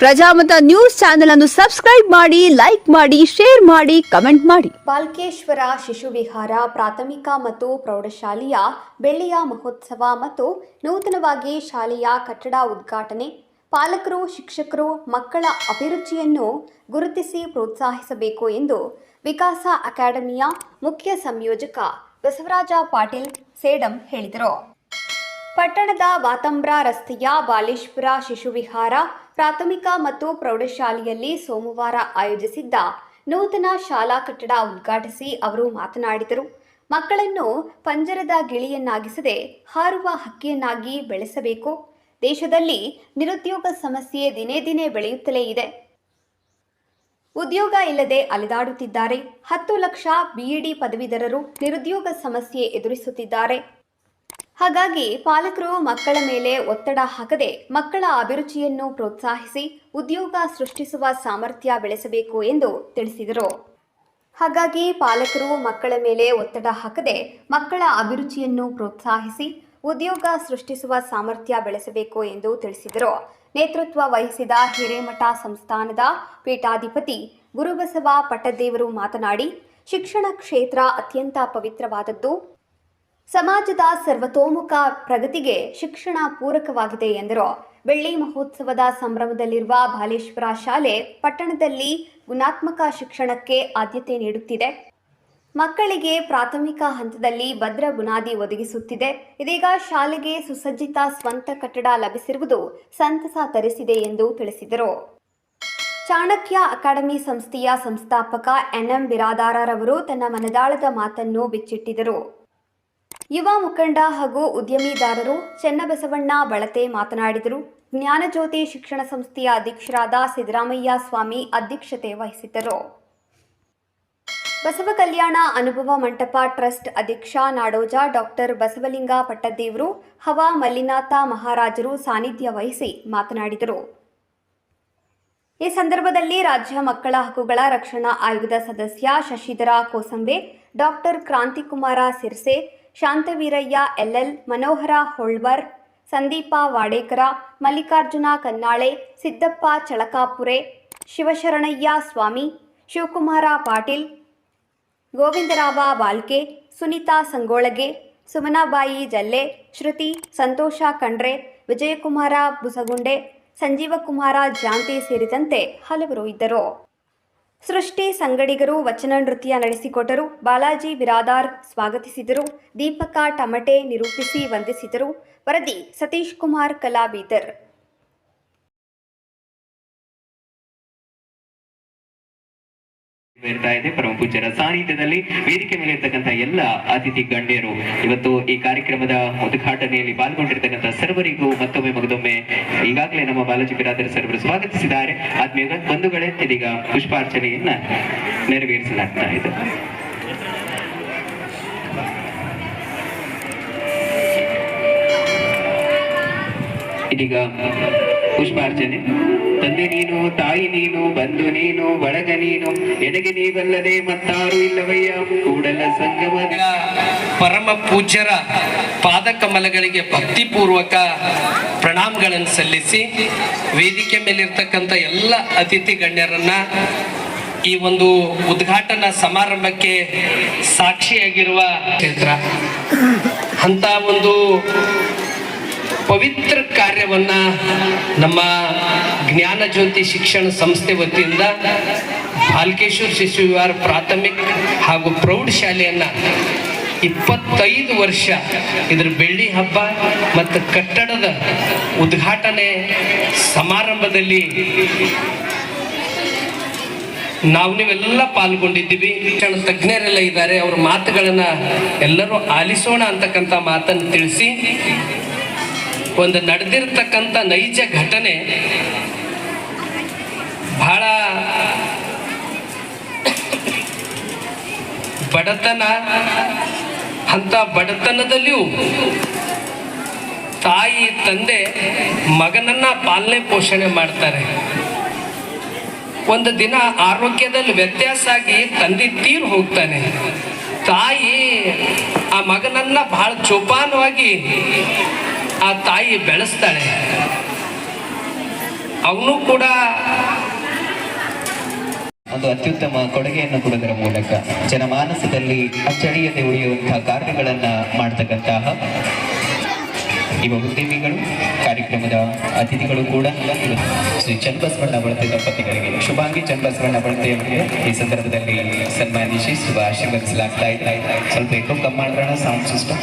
Prajamata news channel ಅನ್ನು subscribe ಮಾಡಿ, like ಮಾಡಿ, ಶೇರ್ ಮಾಡಿ, ಕಮೆಂಟ್ ಮಾಡಿ. ಬಾಲ್ಕೇಶ್ವರ ಶಿಶು ವಿಹಾರ ಪ್ರಾಥಮಿಕ ಮತ್ತು ಪ್ರೌಢಶಾಲೆಯ ಬೆಳ್ಳಿಯ ಮಹೋತ್ಸವ ಮತ್ತು ನೂತನವಾಗಿ ಶಾಲೆಯ ಕಟ್ಟಡ ಉದ್ಘಾಟನೆ. ಪಾಲಕರು, ಶಿಕ್ಷಕರು, ಮಕ್ಕಳ ಅಭಿರುಚಿಯನ್ನು ಗುರುತಿಸಿ ಪ್ರೋತ್ಸಾಹಿಸಬೇಕು ಎಂದು ವಿಕಾಸ ಅಕಾಡೆಮಿಯ ಮುಖ್ಯ ಸಂಯೋಜಕ ಬಸವರಾಜ ಪಾಟೀಲ್ ಸೇಡಂ ಹೇಳಿದರು. ಪಟ್ಟಣದ ವಾತಂಬ್ರ ರಸ್ತೆಯ ಬಾಲೇಶ್ವರ ಶಿಶುವಿಹಾರ ಪ್ರಾಥಮಿಕ ಮತ್ತು ಪ್ರೌಢಶಾಲೆಯಲ್ಲಿ ಸೋಮವಾರ ಆಯೋಜಿಸಿದ್ದ ನೂತನ ಶಾಲಾ ಕಟ್ಟಡ ಉದ್ಘಾಟಿಸಿ ಅವರು ಮಾತನಾಡಿದರು. ಮಕ್ಕಳನ್ನು ಪಂಜರದ ಗಿಳಿಯನ್ನಾಗಿಸದೆ ಹಾರುವ ಹಕ್ಕಿಯನ್ನಾಗಿ ಬೆಳೆಸಬೇಕು. ದೇಶದಲ್ಲಿ ನಿರುದ್ಯೋಗ ಸಮಸ್ಯೆ ದಿನೇ ದಿನೇ ಬೆಳೆಯುತ್ತಲೇ ಇದೆ. ಉದ್ಯೋಗ ಇಲ್ಲದೆ ಅಲೆದಾಡುತ್ತಿದ್ದಾರೆ. ಹತ್ತು ಲಕ್ಷ ಬಿಇಡಿ ಪದವೀಧರರು ನಿರುದ್ಯೋಗ ಸಮಸ್ಯೆ ಎದುರಿಸುತ್ತಿದ್ದಾರೆ. ಹಾಗಾಗಿ ಪಾಲಕರು ಮಕ್ಕಳ ಮೇಲೆ ಒತ್ತಡ ಹಾಕದೆ ಮಕ್ಕಳ ಅಭಿರುಚಿಯನ್ನು ಪ್ರೋತ್ಸಾಹಿಸಿ ಉದ್ಯೋಗ ಸೃಷ್ಟಿಸುವ ಸಾಮರ್ಥ್ಯ ಬೆಳೆಸಬೇಕು ಎಂದು ತಿಳಿಸಿದರು. ಹಾಗಾಗಿ ಪಾಲಕರು ಮಕ್ಕಳ ಮೇಲೆ ಒತ್ತಡ ಹಾಕದೆ ಮಕ್ಕಳ ಅಭಿರುಚಿಯನ್ನು ಪ್ರೋತ್ಸಾಹಿಸಿ ಉದ್ಯೋಗ ಸೃಷ್ಟಿಸುವ ಸಾಮರ್ಥ್ಯ ಬೆಳೆಸಬೇಕು ಎಂದು ತಿಳಿಸಿದರು. ನೇತೃತ್ವ ವಹಿಸಿದ ಹಿರೇಮಠ ಸಂಸ್ಥಾನದ ಪೀಠಾಧಿಪತಿ ಗುರುಬಸವ ಪಟ್ಟದೇವರು ಮಾತನಾಡಿ, ಶಿಕ್ಷಣ ಕ್ಷೇತ್ರ ಅತ್ಯಂತ ಪವಿತ್ರವಾದದ್ದು. ಸಮಾಜದ ಸರ್ವತೋಮುಖ ಪ್ರಗತಿಗೆ ಶಿಕ್ಷಣ ಪೂರಕವಾಗಿದೆ ಎಂದರು. ಬೆಳ್ಳಿ ಮಹೋತ್ಸವದ ಸಂಭ್ರಮದಲ್ಲಿರುವ ಬಾಲೇಶ್ವರ ಶಾಲೆ ಪಟ್ಟಣದಲ್ಲಿ ಗುಣಾತ್ಮಕ ಶಿಕ್ಷಣಕ್ಕೆ ಆದ್ಯತೆ ನೀಡುತ್ತಿದೆ. ಮಕ್ಕಳಿಗೆ ಪ್ರಾಥಮಿಕ ಹಂತದಲ್ಲಿ ಭದ್ರ ಬುನಾದಿ ಒದಗಿಸುತ್ತಿದೆ. ಇದೀಗ ಶಾಲೆಗೆ ಸುಸಜ್ಜಿತ ಸ್ವಂತ ಕಟ್ಟಡ ಲಭಿಸಿರುವುದು ಸಂತಸ ತರಿಸಿದೆ ಎಂದು ತಿಳಿಸಿದರು. ಚಾಣಕ್ಯ ಅಕಾಡೆಮಿ ಸಂಸ್ಥೆಯ ಸಂಸ್ಥಾಪಕ ಎನ್ಎಂ ಬಿರಾದಾರರವರು ತನ್ನ ಮನದಾಳದ ಮಾತನ್ನು ಬಿಚ್ಚಿಟ್ಟಿದರು ಯುವ ಮುಖಂಡ ಹಾಗೂ ಉದ್ಯಮಿದಾರರು ಚೆನ್ನಬಸವಣ್ಣ ಬಳತೆ ಮಾತನಾಡಿದರು. ಜ್ಞಾನಜ್ಯೋತಿ ಶಿಕ್ಷಣ ಸಂಸ್ಥೆಯ ಅಧ್ಯಕ್ಷರಾದ ಸಿದ್ದರಾಮಯ್ಯ ಸ್ವಾಮಿ ಅಧ್ಯಕ್ಷತೆ ವಹಿಸಿದ್ದರು. ಬಸವ ಕಲ್ಯಾಣ ಅನುಭವ ಮಂಟಪ ಟ್ರಸ್ಟ್ ಅಧ್ಯಕ್ಷ ನಾಡೋಜ ಡಾಕ್ಟರ್ ಬಸವಲಿಂಗ ಪಟ್ಟದೇವರು, ಹವಾ ಮಲ್ಲಿನಾಥ ಮಹಾರಾಜರು ಸಾನ್ನಿಧ್ಯ ವಹಿಸಿ ಮಾತನಾಡಿದರು. ಈ ಸಂದರ್ಭದಲ್ಲಿ ರಾಜ್ಯ ಮಕ್ಕಳ ಹಕ್ಕುಗಳ ರಕ್ಷಣಾ ಆಯೋಗದ ಸದಸ್ಯ ಶಶಿಧರ ಕೋಸಂಬೆ ಡಾಕ್ಟರ್ ಕ್ರಾಂತಿಕುಮಾರ ಸಿರ್ಸೆ ಶಾಂತವೀರಯ್ಯ ಎಲ್ಎಲ್ ಮನೋಹರ, ಹೊಳ್ವರ್, ಸಂದೀಪ ವಾಡೇಕರ, ಮಲ್ಲಿಕಾರ್ಜುನ ಕನ್ನಾಳೆ, ಸಿದ್ದಪ್ಪ ಚಳಕಾಪುರೆ, ಶಿವಶರಣಯ್ಯ ಸ್ವಾಮಿ, ಶಿವಕುಮಾರ ಪಾಟೀಲ್, ಗೋವಿಂದರಾವ ಬಾಲ್ಕೆ, ಸುನೀತಾ ಸಂಗೋಳಗೆ, ಸುಮನಾಬಾಯಿ ಜಲ್ಲೆ, ಶ್ರುತಿ ಸಂತೋಷ ಖಂಡ್ರೆ, ವಿಜಯಕುಮಾರ ಬುಸಗುಂಡೆ, ಸಂಜೀವಕುಮಾರ ಜಾಂತಿ ಸೇರಿದಂತೆ ಹಲವರು ಇದ್ದರು. ಸೃಷ್ಟಿ ಸಂಗಡಿಗರು ವಚನ ನೃತ್ಯ ನಡೆಸಿಕೊಟ್ಟರು. ಬಾಲಾಜಿ ವಿರಾದಾರ್ ಸ್ವಾಗತಿಸಿದರು. ದೀಪಕ ಟಮಟೆ ನಿರೂಪಿಸಿ ವಂದಿಸಿದರು. ವರದಿ ಸತೀಶ್ ಕುಮಾರ್ ಕಲಾಬೀದರ್ ಬರ್ತಾ ಇದೆ. ಪರಮ ಪೂಜ್ಯರ ಸಾನ್ನಿಧ್ಯದಲ್ಲಿ ವೇದಿಕೆ ಮೇಲೆ ಇರ್ತಕ್ಕಂಥ ಎಲ್ಲ ಅತಿಥಿ ಗಣ್ಯರು ಇವತ್ತು ಈ ಕಾರ್ಯಕ್ರಮದ ಉದ್ಘಾಟನೆಯಲ್ಲಿ ಪಾಲ್ಗೊಂಡಿರ್ತಕ್ಕಂಥ ಸರ್ವರಿಗೂ ಮತ್ತೊಮ್ಮೆ ಮಗದೊಮ್ಮೆ ಈಗಾಗಲೇ ನಮ್ಮ ಬಾಲಾಜಿ ಬಿರಾದರ್ ಸರ್ವರು ಸ್ವಾಗತಿಸಿದ್ದಾರೆ. ಆದ್ಮೇಲೆ ಬಂಧುಗಳೇ, ಇದೀಗ ಪುಷ್ಪಾರ್ಚನೆಯನ್ನ ನೆರವೇರಿಸಲಾಗ್ತಾ ಇದೆ. ಇದೀಗ ಪುಷ್ಪಾರ್ಚನೆ. ತಂದೆ ನೀನು, ತಾಯಿ ನೀನು, ಬಂಧು ನೀನು, ಬಳಗ ನೀನು ಎನಗೆ ನೀವಲ್ಲದೆ ಮತ್ತಾರು ಇಲ್ಲವಯ್ಯ. ಕೂಡಲ ಸಂಗಮ. ಪರಮ ಪೂಜ್ಯರ ಪಾದಕಮಲಗಳಿಗೆ ಭಕ್ತಿಪೂರ್ವಕ ಪ್ರಣಾಮಗಳನ್ನು ಸಲ್ಲಿಸಿ ವೇದಿಕೆ ಮೇಲಿರ್ತಕ್ಕಂಥ ಎಲ್ಲ ಅತಿಥಿ ಗಣ್ಯರನ್ನ ಈ ಒಂದು ಉದ್ಘಾಟನಾ ಸಮಾರಂಭಕ್ಕೆ ಸಾಕ್ಷಿಯಾಗಿರುವ ಕ್ಷೇತ್ರ ಅಂತ ಒಂದು ಪವಿತ್ರ ಕಾರ್ಯವನ್ನ ನಮ್ಮ ಜ್ಞಾನ ಜ್ಯೋತಿ ಶಿಕ್ಷಣ ಸಂಸ್ಥೆ ವತಿಯಿಂದ ಬಾಲ್ಕೇಶ್ವರ ಶಿಶು ವಿಹಾರ ಪ್ರಾಥಮಿಕ ಹಾಗೂ ಪ್ರೌಢಶಾಲೆಯನ್ನ ಇಪ್ಪತ್ತೈದು ವರ್ಷ ಇದ್ರ ಬೆಳ್ಳಿ ಹಬ್ಬ ಮತ್ತು ಕಟ್ಟಡದ ಉದ್ಘಾಟನೆ ಸಮಾರಂಭದಲ್ಲಿ ನಾವು ನೀವೆಲ್ಲ ಪಾಲ್ಗೊಂಡಿದ್ದೀವಿ. ಶಿಕ್ಷಣ ತಜ್ಞರೆಲ್ಲ ಇದ್ದಾರೆ. ಅವ್ರ ಮಾತುಗಳನ್ನು ಎಲ್ಲರೂ ಆಲಿಸೋಣ ಅಂತಕ್ಕಂಥ ಮಾತನ್ನು ತಿಳಿಸಿ ಒಂದು ನಡೆದಿರ್ತಕ್ಕಂಥ ನೈಜ ಘಟನೆ ಬಹಳ ಬಡತನ ಅಂತ ಬಡತನದಲ್ಲಿಯೂ ತಾಯಿ, ತಂದೆ, ಮಗನನ್ನ ಪಾಲನೆ ಪೋಷಣೆ ಮಾಡ್ತಾರೆ. ಒಂದು ದಿನ ಆರೋಗ್ಯದಲ್ಲಿ ವ್ಯತ್ಯಾಸ ಆಗಿ ತಂದೆ ತೀರು ಹೋಗ್ತಾನೆ. ತಾಯಿ ಆ ಮಗನನ್ನ ಬಹಳ ಜೋಪಾನವಾಗಿ ಆ ತಾಯಿ ಬೆಳೆಸ್ತಾಳೆ. ಅವನು ಕೂಡ ಒಂದು ಅತ್ಯುತ್ತಮ ಕೊಡುಗೆಯನ್ನು ಕೊಡುವುದರ ಮೂಲಕ ಜನಮಾನಸದಲ್ಲಿ ಅಚ್ಚಳಿಯದೆ ಉಳಿಯುವಂತಹ ಕಾರ್ಯಗಳನ್ನ ಮಾಡ್ತಕ್ಕಂತಹ ಇವ ಉದ್ಯಮಿಗಳು, ಕಾರ್ಯಕ್ರಮದ ಅತಿಥಿಗಳು ಕೂಡ ಶ್ರೀ ಚನ್ನಬಸವಣ್ಣ ಬಳತೆ ದಂಪತಿಗಳಿಗೆ ಶುಭಾಂಗಿ ಚನ್ನಬಸವಣ್ಣ ಬಳತೆಯವರಿಗೆ ಈ ಸಂದರ್ಭದಲ್ಲಿ ಸನ್ಮಾನಿಸಿ ಶುಭ ಆಶೀರ್ವದಿಸಲಾಗ್ತಾ ಇದೆ. ಸ್ವಲ್ಪ ಎಕೋ ಕಮ್ ಮಾಡೋಣ ಸೌಂಡ್ ಸಿಸ್ಟಮ್